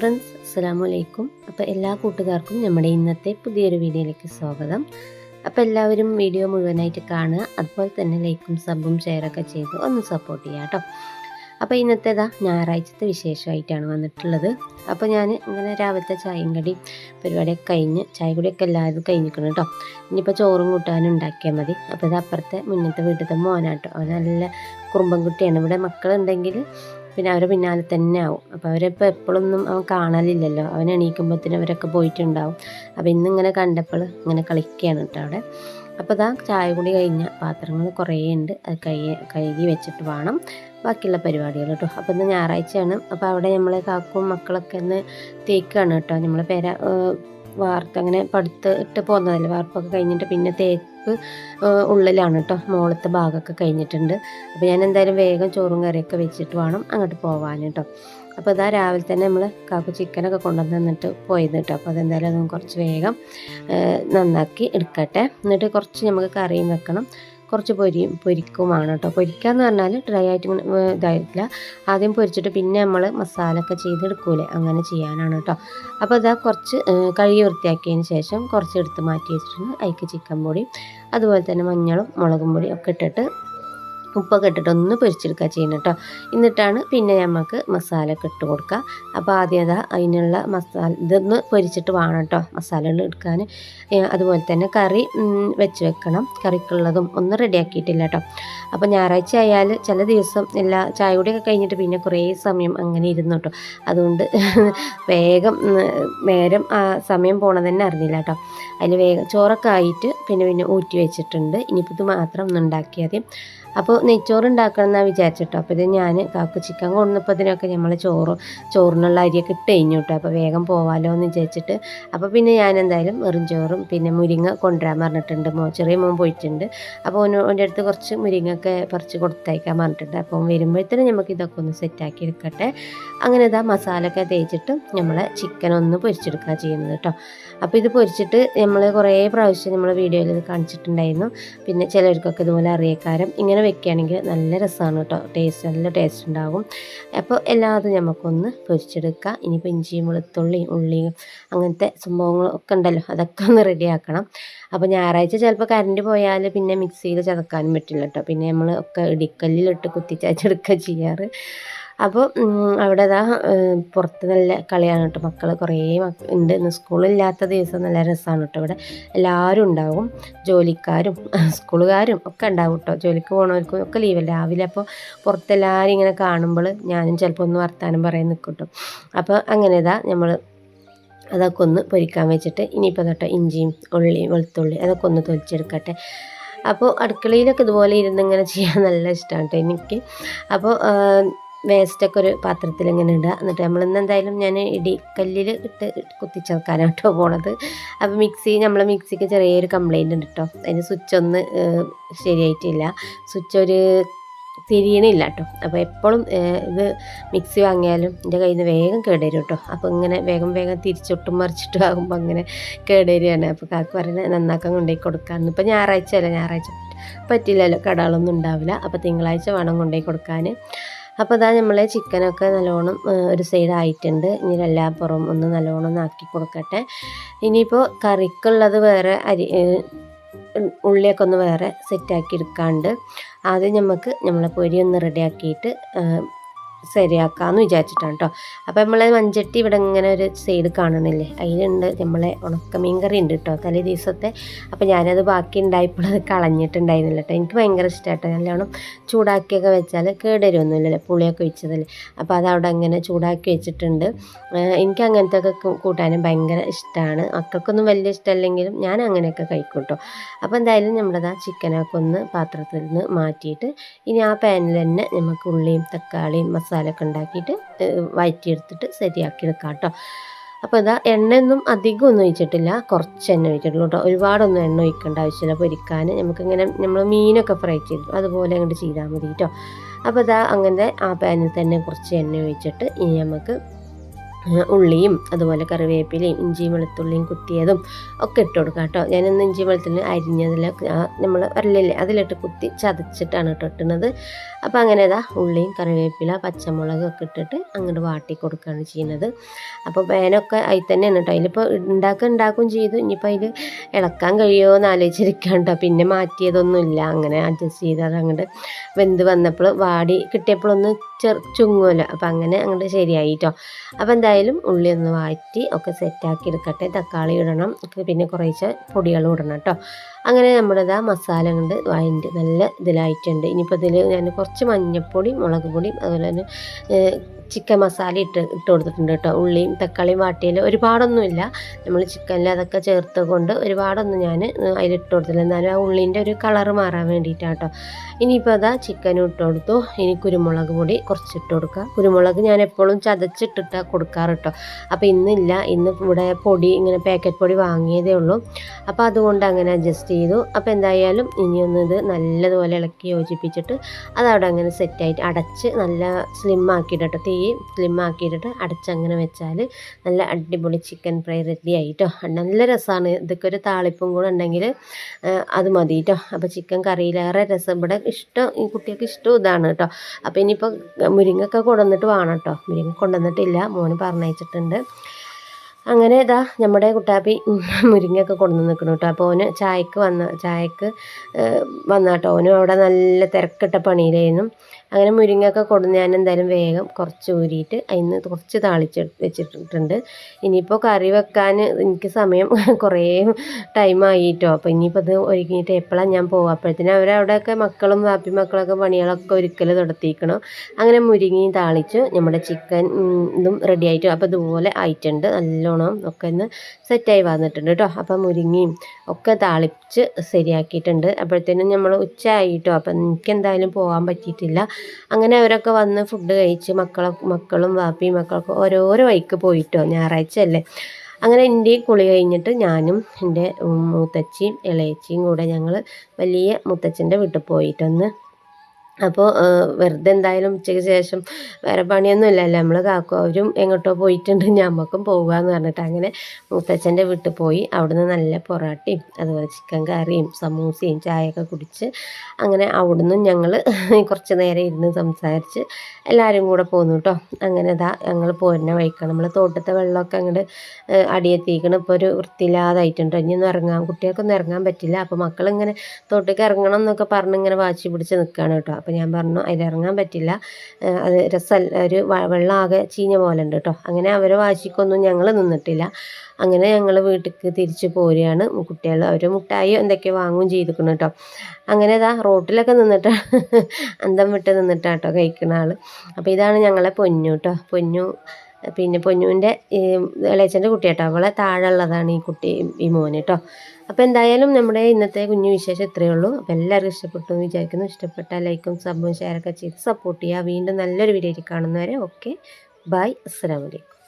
Friends അസ്സലാമു അലൈക്കും അപ്പോൾ എല്ലാ കൂട്ടുകാർക്കും നമ്മുടെ ഇന്നത്തെ പുതിയൊരു വീഡിയോയിലേക്ക് സ്വാഗതം. അപ്പോൾ എല്ലാവരും വീഡിയോ മുഴുവനായിട്ട് കാണുക അതുപോലെ തന്നെ ലൈക്കും സബും ഷെയറൊക്കെ ചെയ്ത് ഒന്ന് സപ്പോർട്ട് ചെയ്യുക കേട്ടോ. അപ്പോൾ ഇന്നത്തേതാ ഞായറാഴ്ചത്തെ വിശേഷമായിട്ടാണ് വന്നിട്ടുള്ളത്. അപ്പോൾ ഞാൻ ഇങ്ങനെ രാവിലത്തെ ചായയും കടി പരിപാടിയൊക്കെ കഴിഞ്ഞ് ചായ കൂടിയൊക്കെ എല്ലാവരും കഴിഞ്ഞിരിക്കണം കേട്ടോ. ഇനിയിപ്പോൾ ചോറും കൂട്ടാനും ഉണ്ടാക്കിയാൽ മതി. അപ്പോൾ ഇത് അപ്പുറത്തെ മുന്നത്തെ വീട്ടിലത്തെ മോനാട്ടോ അവൻ നല്ല കുറുമ്പൻ കുട്ടിയാണ് ഇവിടെ മക്കളുണ്ടെങ്കിൽ പിന്നെ അവരെ പിന്നാലെ തന്നെ ആവും. അപ്പോൾ അവരിപ്പോൾ എപ്പോഴൊന്നും അവൻ കാണലില്ലല്ലോ. അവൻ എണീക്കുമ്പോഴത്തേനും അവരൊക്കെ പോയിട്ടുണ്ടാവും. അപ്പോൾ ഇന്നിങ്ങനെ കണ്ടപ്പോൾ ഇങ്ങനെ കളിക്കുകയാണ് കേട്ടോ അവിടെ. അപ്പോൾ ഇതാ ചായ കൂടി കഴിഞ്ഞ പാത്രങ്ങൾ കുറേ ഉണ്ട്. അത് കൈ കഴുകി വെച്ചിട്ട് വേണം ബാക്കിയുള്ള പരിപാടികൾ കേട്ടോ. അപ്പോൾ ഇന്ന് ഞായറാഴ്ചയാണ്. അപ്പോൾ അവിടെ നമ്മൾ കാക്കും മക്കളൊക്കെ ഒന്ന് തേക്കുകയാണ് കേട്ടോ. നമ്മളെ പേര വാർത്ത അങ്ങനെ പടുത്ത് ഇട്ട് പോകുന്നതല്ലേ വാർപ്പൊക്കെ കഴിഞ്ഞിട്ട് പിന്നെ തേപ്പ് ഉള്ളിലാണ് കേട്ടോ മുകളത്തെ ഭാഗമൊക്കെ കഴിഞ്ഞിട്ടുണ്ട്. അപ്പോൾ ഞാൻ എന്തായാലും വേഗം ചോറും കറിയൊക്കെ വെച്ചിട്ട് വേണം അങ്ങോട്ട് പോകാൻ കേട്ടോ അപ്പോൾ ഇതാ രാവിലെ തന്നെ നമ്മൾ കാക്കു ചിക്കനൊക്കെ കൊണ്ടുവന്ന് തന്നിട്ട് പോയത് കേട്ടോ അപ്പോൾ അതെന്തായാലും കുറച്ച് വേഗം നന്നാക്കി എടുക്കട്ടെ. എന്നിട്ട് കുറച്ച് നമുക്ക് കറിയും വെക്കണം. കുറച്ച് പൊരി പൊരിക്കുമാണ് കേട്ടോ പൊരിക്കാന്ന് പറഞ്ഞാൽ ഡ്രൈ ആയിട്ട് ഇതായിട്ടില്ല ആദ്യം പൊരിച്ചിട്ട് പിന്നെ നമ്മൾ മസാല ഒക്കെ ചെയ്തെടുക്കൂലേ? അങ്ങനെ ചെയ്യാനാണ് കേട്ടോ അപ്പോൾ ഇതാ കുറച്ച് കഴുകി വൃത്തിയാക്കിയതിന് ശേഷം കുറച്ച് എടുത്ത് മാറ്റി വെച്ചിട്ടുണ്ട്. അതിക്ക് ചിക്കൻ പൊടി അതുപോലെ തന്നെ മഞ്ഞളും മുളകും പൊടിയും ഒക്കെ ഇട്ടിട്ട് ഉപ്പൊക്കെ ഇട്ടിട്ട് ഒന്ന് പൊരിച്ചെടുക്കുക ചെയ്യുന്നത് കേട്ടോ എന്നിട്ടാണ് പിന്നെ നമുക്ക് മസാല ഒക്കെ ഇട്ട് കൊടുക്കുക അപ്പോൾ ആദ്യം അതാ അതിനുള്ള മസാല ഇതൊന്ന് പൊരിച്ചിട്ട് വേണം കേട്ടോ മസാലകൾ എടുക്കാൻ അതുപോലെ തന്നെ കറി വെച്ച് വെക്കണം. കറിക്കുള്ളതും ഒന്നും റെഡിയാക്കിയിട്ടില്ല കേട്ടോ അപ്പോൾ ഞായറാഴ്ച ആയാൽ ചില ദിവസം എല്ലാ ചായ കൂടിയൊക്കെ കഴിഞ്ഞിട്ട് പിന്നെ കുറേ സമയം അങ്ങനെ ഇരുന്നു കേട്ടോ അതുകൊണ്ട് വേഗം നേരം ആ സമയം പോണതന്നെ അറിഞ്ഞില്ല കേട്ടോ അതിൽ വേഗം ചോറൊക്കെ ആയിട്ട് പിന്നെ പിന്നെ ഊറ്റി വെച്ചിട്ടുണ്ട്. ഇനിയിപ്പോൾ ഇത് മാത്രം ഒന്ന് ഉണ്ടാക്കിയാൽ അപ്പോൾ നെയ്ച്ചോറ് ഉണ്ടാക്കണം എന്നാണ് വിചാരിച്ചിട്ടോ. അപ്പോൾ ഇത് ഞാൻ കാക്ക ചിക്കൻ കൊണ്ടുവന്നപ്പോൾ അതിനൊക്കെ നമ്മൾ ചോറ് ചോറിനുള്ള അരിയൊക്കെ ഇട്ട് കഴിഞ്ഞു കേട്ടോ അപ്പോൾ വേഗം പോവാലോ എന്ന് വിചാരിച്ചിട്ട്. അപ്പോൾ പിന്നെ ഞാൻ എന്തായാലും വെറും ചോറും പിന്നെ മുരിങ്ങ കൊണ്ടുവരാൻ പറഞ്ഞിട്ടുണ്ട് മോ ചെറിയ മോൻ പോയിട്ടുണ്ട്. അപ്പോൾ ഓന്റെ അടുത്ത് കുറച്ച് മുരിങ്ങയൊക്കെ പറിച്ച് കൊടുത്തയക്കാൻ പറഞ്ഞിട്ടുണ്ട്. അപ്പോൾ വരുമ്പോഴത്തേനും നമുക്ക് ഇതൊക്കെ ഒന്ന് സെറ്റാക്കി എടുക്കട്ടെ. അങ്ങനെ ഇതാ മസാലയൊക്കെ തേച്ചിട്ട് നമ്മൾ ചിക്കൻ ഒന്ന് പൊരിച്ചെടുക്കുക ചെയ്യുന്നത് കേട്ടോ അപ്പോൾ ഇത് പൊരിച്ചിട്ട് നമ്മൾ കുറേ പ്രാവശ്യം നമ്മൾ വീഡിയോയിൽ ഇത് കാണിച്ചിട്ടുണ്ടായിരുന്നു. പിന്നെ ചിലർക്കൊക്കെ ഇതുപോലെ അറിയക്കാരം. ഇങ്ങനെ വെക്കുകയാണെങ്കിൽ നല്ല രസമാണ് കേട്ടോ. ടേസ്റ്റ് നല്ല ടേസ്റ്റ് ഉണ്ടാകും അപ്പോൾ എല്ലാതും നമുക്കൊന്ന് പൊരിച്ചെടുക്കുക ഇനിയിപ്പോൾ ഇഞ്ചിയും വെളുത്തുള്ളിയും ഉള്ളിയും അങ്ങനത്തെ സംഭവങ്ങളൊക്കെ ഉണ്ടല്ലോ. അതൊക്കെ ഒന്ന് റെഡിയാക്കണം അപ്പോൾ ഞായറാഴ്ച ചിലപ്പോൾ കറണ്ട് പോയാൽ പിന്നെ മിക്സിയിൽ ചതക്കാനും പറ്റില്ല കേട്ടോ. പിന്നെ നമ്മൾ ഒക്കെ ഇടിക്കല്ലിലിട്ട് കുത്തിച്ചാച്ചെടുക്കുക ചെയ്യാറ്. അപ്പോൾ അവിടെ ഇതാ പുറത്ത് നല്ല കളിയാണ് കേട്ടോ. മക്കൾ കുറേ ഉണ്ട്. സ്കൂളില്ലാത്ത ദിവസം നല്ല രസമാണ് കേട്ടോ ഇവിടെ. എല്ലാവരും ഉണ്ടാവും. ജോലിക്കാരും സ്കൂളുകാരും ഒക്കെ ഉണ്ടാവും കേട്ടോ. ജോലിക്ക് പോകണവർക്കും ഒക്കെ ലീവ് രാവിലെ അപ്പോൾ പുറത്തെല്ലാവരും ഇങ്ങനെ കാണുമ്പോൾ ഞാനും ചിലപ്പോൾ ഒന്ന് വർത്താനം പറയാൻ നിൽക്കും കേട്ടോ. അപ്പോൾ അങ്ങനെ ഇതാ നമ്മൾ അതൊക്കെ ഒന്ന് പൊരിക്കാൻ വെച്ചിട്ട് ഇനിയിപ്പോൾ തൊട്ടോ ഇഞ്ചിയും ഉള്ളിയും വെളുത്തുള്ളി അതൊക്കെ ഒന്ന് തൊലിച്ചെടുക്കട്ടെ. അപ്പോൾ അടുക്കളയിലൊക്കെ ഇതുപോലെ ഇരുന്ന് ഇങ്ങനെ ചെയ്യാൻ നല്ല ഇഷ്ടമാണ് കേട്ടോ എനിക്ക്. അപ്പോൾ വേസ്റ്റൊക്കെ ഒരു പാത്രത്തിൽ ഇങ്ങനെ ഇടുക. എന്നിട്ട് നമ്മൾ ഇന്ന് എന്തായാലും ഞാൻ ഇടിക്കല്ലിൽ ഇട്ട് കുത്തിച്ചേർക്കാനാണ് കേട്ടോ പോണത്. അപ്പോൾ മിക്സി നമ്മളെ മിക്സിക്ക് ചെറിയൊരു കംപ്ലൈന്റ് ഉണ്ട് കേട്ടോ അതിന് സ്വിച്ച് ഒന്ന് ശരിയായിട്ടില്ല. സ്വിച്ച് ഒരു തിരിയണില്ല കേട്ടോ അപ്പോൾ എപ്പോഴും ഇത് മിക്സി വാങ്ങിയാലും എന്റെ കയ്യിൽ നിന്ന് വേഗം കേടുവരും കേട്ടോ അപ്പോൾ ഇങ്ങനെ വേഗം വേഗം തിരിച്ചൊട്ടും മറിച്ചിട്ടും ആകുമ്പോൾ അങ്ങനെ കേടുവരികയാണ് അപ്പോൾ കാക്ക് പറയുന്നത് നന്നാക്കാൻ കൊണ്ടുപോയി കൊടുക്കാമെന്ന് ഇപ്പോൾ ഞായറാഴ്ച അല്ല ഞായറാഴ്ച പറ്റില്ലല്ലോ കടകളൊന്നും ഉണ്ടാവില്ല. അപ്പോൾ തിങ്കളാഴ്ച വേണം കൊണ്ടുപോയി കൊടുക്കാൻ. അപ്പോൾ അതാ നമ്മളെ ചിക്കനൊക്കെ നല്ലോണം ഒരു സൈഡ് ആയിട്ടുണ്ട്. ഇനി എല്ലാ പുറം ഒന്ന് നല്ലോണം ഒന്ന് ആക്കി കൊടുക്കട്ടെ. ഇനിയിപ്പോൾ കറിക്കുള്ളത് വേറെ അരി ഉള്ളിയൊക്കെ ഒന്ന് വേറെ സെറ്റാക്കി എടുക്കാണ്ട്. ആദ്യം നമുക്ക് നമ്മളെ പൊരി ഒന്ന് റെഡിയാക്കിയിട്ട് ശരിയാക്കാമെന്ന് വിചാരിച്ചിട്ടാണ് കേട്ടോ അപ്പോൾ നമ്മളെ മഞ്ചട്ടി ഇവിടെ ഇങ്ങനെ ഒരു സൈഡ് കാണണില്ലേ അതിലുണ്ട്. നമ്മളെ ഉണക്കമീൻ കറി ഉണ്ട് കേട്ടോ തലേ ദിവസത്തെ. അപ്പോൾ ഞാനത് ബാക്കി ഉണ്ടായപ്പോൾ അത് കളഞ്ഞിട്ടുണ്ടായിരുന്നില്ല കേട്ടോ എനിക്ക് ഭയങ്കര ഇഷ്ടമായിട്ടോ നല്ലോണം ചൂടാക്കിയൊക്കെ വെച്ചാൽ കേടുവരുമൊന്നുമില്ലല്ലോ പുളിയൊക്കെ വെച്ചതല്ലേ അപ്പോൾ അത് അവിടെ അങ്ങനെ ചൂടാക്കി വെച്ചിട്ടുണ്ട്. എനിക്ക് അങ്ങനത്തെ ഒക്കെ കൂട്ടാനും ഭയങ്കര ഇഷ്ടമാണ് മക്കൾക്കൊന്നും വലിയ ഇഷ്ടമല്ലെങ്കിലും ഞാൻ അങ്ങനെയൊക്കെ കഴിക്കും കേട്ടോ അപ്പോൾ എന്തായാലും നമ്മളത് ആ ചിക്കനൊക്കെ ഒന്ന് പാത്രത്തിൽ നിന്ന് മാറ്റിയിട്ട് ഇനി ആ പാനിൽ തന്നെ നമുക്ക് ഉള്ളിയും തക്കാളിയും മസാലയൊക്കെ ഉണ്ടാക്കിയിട്ട് വഴറ്റിയെടുത്തിട്ട് ശരിയാക്കി എടുക്കാം കേട്ടോ അപ്പോൾ ഇതാ എണ്ണയൊന്നും അധികം ഒന്നും ഒഴിച്ചിട്ടില്ല. കുറച്ച് എണ്ണ ഒഴിച്ചിട്ടുള്ളൂ കേട്ടോ ഒരുപാടൊന്നും എണ്ണ ഒഴിക്കേണ്ട ആവശ്യമില്ല. പൊരിക്കാൻ നമുക്കിങ്ങനെ നമ്മൾ മീനൊക്കെ ഫ്രൈ ചെയ്തു അതുപോലെ അങ്ങോട്ട് ചെയ്താൽ മതി കേട്ടോ അപ്പോൾ ഇതാ അങ്ങനത്തെ ആ പാനിൽ തന്നെ കുറച്ച് എണ്ണ ഒഴിച്ചിട്ട് ഇനി നമുക്ക് ഉള്ളിയും അതുപോലെ കറിവേപ്പിലയും ഇഞ്ചിയും വെളുത്തുള്ളിയും കുത്തിയതും ഒക്കെ ഇട്ട് കൊടുക്കാം കേട്ടോ. ഞാനിന്ന് ഇഞ്ചി വെളുത്തുള്ളി അരിഞ്ഞതിൽ നമ്മൾ അരലില്ലേ അതിലിട്ട് കുത്തി ചതച്ചിട്ടാണ് കേട്ടോ ഇട്ടുന്നത് അപ്പോൾ അങ്ങനെ ഇതാ ഉള്ളിയും കറിവേപ്പില പച്ചമുളകും ഒക്കെ ഇട്ടിട്ട് അങ്ങോട്ട് വാട്ടി കൊടുക്കുകയാണ് ചെയ്യുന്നത് അപ്പോൾ പേനൊക്കെ അതിൽ തന്നെയാണ് കേട്ടോ. അതിലിപ്പോൾ ഉണ്ടാക്കുക ഉണ്ടാക്കുകയും ചെയ്തു. ഇനിയിപ്പോൾ അതിൽ ഇളക്കാൻ കഴിയുമോ എന്ന് ആലോചിച്ചിരിക്കാൻ കേട്ടോ. പിന്നെ മാറ്റിയതൊന്നുമില്ല. അങ്ങനെ അഡ്ജസ്റ്റ് ചെയ്ത് അത് അങ്ങോട്ട് വെന്ത് വന്നപ്പോൾ വാടി കിട്ടിയപ്പോഴൊന്ന് ചെറു ചുങ്ങുമല്ലോ അപ്പോൾ അങ്ങനെ അങ്ങോട്ട് ശരിയായി കേട്ടോ. അപ്പോൾ എന്തായാലും ഉള്ളി ഒന്ന് വാറ്റി ഒക്കെ സെറ്റാക്കി എടുക്കട്ടെ. തക്കാളി ഇടണം. പിന്നെ കുറേശ്ശെ പൊടികളും ഇടണം കേട്ടോ അങ്ങനെ നമ്മളിതാ മസാല കൊണ്ട് വായിട്ട് നല്ല ഇതിലായിട്ടുണ്ട്. ഇനിയിപ്പോൾ ഇതിൽ ഞാൻ കുറച്ച് മഞ്ഞൾപ്പൊടി മുളക് പൊടിയും അതുപോലെ തന്നെ ചിക്കൻ മസാല ഇട്ട് ഇട്ട് കൊടുത്തിട്ടുണ്ട് കേട്ടോ. ഉള്ളിയും തക്കാളിയും വാട്ടിയതിൽ ഒരുപാടൊന്നുമില്ല. നമ്മൾ ചിക്കനിൽ അതൊക്കെ ചേർത്ത് കൊണ്ട് ഒരുപാടൊന്നും ഞാൻ അതിലിട്ട് കൊടുത്തില്ല. എന്നാലും ആ ഉള്ളീന്റെ ഒരു കളർ മാറാൻ വേണ്ടിയിട്ടാണ് കേട്ടോ. ഇനിയിപ്പോൾ അതാ ചിക്കനും ഇട്ട് കൊടുത്തു. ഇനി കുരുമുളക് പൊടി കുറച്ച് ഇട്ട് കൊടുക്കുക. കുരുമുളക് ഞാൻ എപ്പോഴും ചതച്ചിട്ടിട്ടാണ് കൊടുക്കാറ് കേട്ടോ. അപ്പോൾ ഇന്നില്ല. ഇന്ന് ഇവിടെ പൊടി ഇങ്ങനെ പാക്കറ്റ് പൊടി വാങ്ങിയതേ ഉള്ളൂ. അപ്പോൾ അതുകൊണ്ട് അങ്ങനെ അഡ്ജസ്റ്റ് ചെയ്തു. അപ്പോൾ എന്തായാലും ഇനിയൊന്ന് ഇത് നല്ലതുപോലെ ഇളക്കി യോജിപ്പിച്ചിട്ട് അതവിടെ അങ്ങനെ സെറ്റായിട്ട് അടച്ച് നല്ല സ്ലിം ആക്കിയിട്ട് തീ സ്ലിം ആക്കിയിട്ടിട്ട് അടച്ചങ്ങനെ വെച്ചാൽ നല്ല അടിപൊളി ചിക്കൻ ഫ്രൈ റെഡി ആയിട്ടോ. നല്ല രസമാണ് ഇതൊക്കെ ഒരു താളിപ്പും കൂടെ ഉണ്ടെങ്കിൽ അത് മതി കേട്ടോ അപ്പോൾ ചിക്കൻ കറിയിലേറെ രസം. ഇവിടെ ഇഷ്ടം ഈ കുട്ടികൾക്ക് ഇഷ്ടം ഇതാണ് കേട്ടോ അപ്പോൾ ഇനിയിപ്പോൾ മുരിങ്ങൊക്കെ കൊണ്ടുവന്നിട്ട് വേണം കേട്ടോ മുരിങ്ങ കൊണ്ടുവന്നിട്ടില്ല. മോന് പറഞ്ഞയച്ചിട്ടുണ്ട്. അങ്ങനെ ഇതാ നമ്മുടെ കുട്ടാപ്പി മുരിങ്ങയൊക്കെ കൊണ്ടുവന്ന് നിൽക്കണം കേട്ടോ. അപ്പോൾ ഓന് ചായക്ക് വന്ന ചായക്ക് വന്ന കേട്ടോ. ഓനും അവിടെ നല്ല തിരക്കിട്ട പണിയിലായിരുന്നു. അങ്ങനെ മുരിങ്ങയൊക്കെ കൊണ്ടു ഞാൻ എന്തായാലും വേഗം കുറച്ച് ഊരിയിട്ട് അതിന് കുറച്ച് താളിച്ച് വെച്ചിട്ടുണ്ട്. ഇനിയിപ്പോൾ കറി വെക്കാൻ എനിക്ക് സമയം കുറേ ടൈം ആയിട്ടോ അപ്പോൾ ഇനിയിപ്പോൾ അത് ഒരുങ്ങിയിട്ട് എപ്പോഴാണ് ഞാൻ പോകുക അപ്പോഴത്തേനും അവരവിടെയൊക്കെ മക്കളും വാപ്പി മക്കളൊക്കെ പണികളൊക്കെ ഒരുക്കൽ തുടത്തിക്കണം അങ്ങനെ മുരിങ്ങയും താളിച്ചു നമ്മുടെ ചിക്കൻ ഇതും റെഡി അപ്പോൾ ഇതുപോലെ ആയിട്ടുണ്ട്. നല്ലോണം ഒക്കെ ഒന്ന് സെറ്റായി വന്നിട്ടുണ്ട് കേട്ടോ അപ്പം മുരിങ്ങയും ഒക്കെ താളിച്ച് ശരിയാക്കിയിട്ടുണ്ട്. അപ്പോഴത്തേനും നമ്മൾ ഉച്ചയായി ആയിട്ടോ അപ്പം എനിക്ക് എന്തായാലും പോകാൻ പറ്റിയിട്ടില്ല. അങ്ങനെ അവരൊക്കെ വന്ന് ഫുഡ് കഴിച്ച് മക്കളെ മക്കളും വാപ്പിയും മക്കളൊക്കെ ഓരോരോ വഴിക്ക് പോയിട്ടോ ഞായറാഴ്ച അല്ലേ? അങ്ങനെ എന്റെ കുളി കഴിഞ്ഞിട്ട് ഞാനും എന്റെ മൂത്തച്ചിയും ഇളയച്ചിയും കൂടെ ഞങ്ങൾ വലിയ മുത്തച്ഛന്റെ വീട്ടിൽ പോയിട്ടൊന്ന് അപ്പോൾ വെറുതെ എന്തായാലും ഉച്ചയ്ക്ക് ശേഷം വേറെ പണിയൊന്നും ഇല്ലല്ലോ നമ്മൾ കാക്കും അവരും എങ്ങോട്ടോ പോയിട്ടുണ്ട്. ഞമ്മക്കും പോകുക എന്ന് പറഞ്ഞിട്ട് അങ്ങനെ മുത്തച്ഛന്റെ വീട്ടിൽ പോയി. അവിടുന്ന് നല്ല പൊറാട്ടയും അതുപോലെ ചിക്കൻ കറിയും സമൂസയും ചായയൊക്കെ കുടിച്ച് അങ്ങനെ അവിടുന്ന് ഞങ്ങൾ കുറച്ച് നേരം ഇരുന്ന് സംസാരിച്ച് എല്ലാവരും കൂടെ പോന്നു കേട്ടോ അങ്ങനെ ഇതാ ഞങ്ങൾ പോരുന്ന വഴിക്കാണ്. നമ്മൾ തോട്ടത്തെ വെള്ളമൊക്കെ അങ്ങോട്ട് അടിയെത്തിക്കണം. ഇപ്പോൾ ഒരു വൃത്തിയില്ലാതായിട്ടുണ്ട്. ഇനിയൊന്നും ഇറങ്ങാൻ കുട്ടികൾക്കൊന്നും ഇറങ്ങാൻ പറ്റില്ല. അപ്പോൾ മക്കളിങ്ങനെ തോട്ടേക്ക് ഇറങ്ങണം എന്നൊക്കെ പറഞ്ഞ് ഇങ്ങനെ വാശി പിടിച്ച് നിൽക്കുകയാണ് കേട്ടോ അപ്പോൾ ഞാൻ പറഞ്ഞു അതിലിറങ്ങാൻ പറ്റില്ല. അത് രസമല്ല ഒരു വെള്ളമാകെ ചീഞ്ഞ പോലെ ഉണ്ട് കേട്ടോ അങ്ങനെ അവരെ വാശിക്കൊന്നും ഞങ്ങൾ നിന്നിട്ടില്ല. അങ്ങനെ ഞങ്ങൾ വീട്ടിലേക്ക് തിരിച്ച് പോരുകയാണ് കുട്ടികൾ അവർ മുട്ടായി എന്തൊക്കെയോ വാങ്ങുകയും ചെയ്തിരിക്കണം കേട്ടോ അങ്ങനെ ഇതാ റോട്ടിലൊക്കെ നിന്നിട്ട് അന്തം വിട്ട് നിന്നിട്ടാണ് കേട്ടോ കഴിക്കുന്ന ആൾ അപ്പോൾ ഇതാണ് ഞങ്ങളെ പൊന്നു കേട്ടോ പൊന്നു പിന്നെ പൊന്നുവിന്റെ ഇളയച്ചന്റെ കുട്ടി കേട്ടോ അവളെ താഴെയുള്ളതാണ് ഈ കുട്ടി ഈ മോന് കേട്ടോ അപ്പോൾ എന്തായാലും നമ്മുടെ ഇന്നത്തെ കുഞ്ഞു വിശേഷം ഇത്രയേ ഉള്ളൂ. അപ്പോൾ എല്ലാവർക്കും ഇഷ്ടപ്പെട്ടു എന്ന് വിചാരിക്കുന്നു. ഇഷ്ടപ്പെട്ടാൽ ലൈക്കും സബും ഷെയറൊക്കെ ചെയ്ത് സപ്പോർട്ട് ചെയ്യുക. വീണ്ടും നല്ലൊരു വീഡിയോ കാണുന്നവരെ ഓക്കെ ബൈ അസ്സാം വലൈക്കും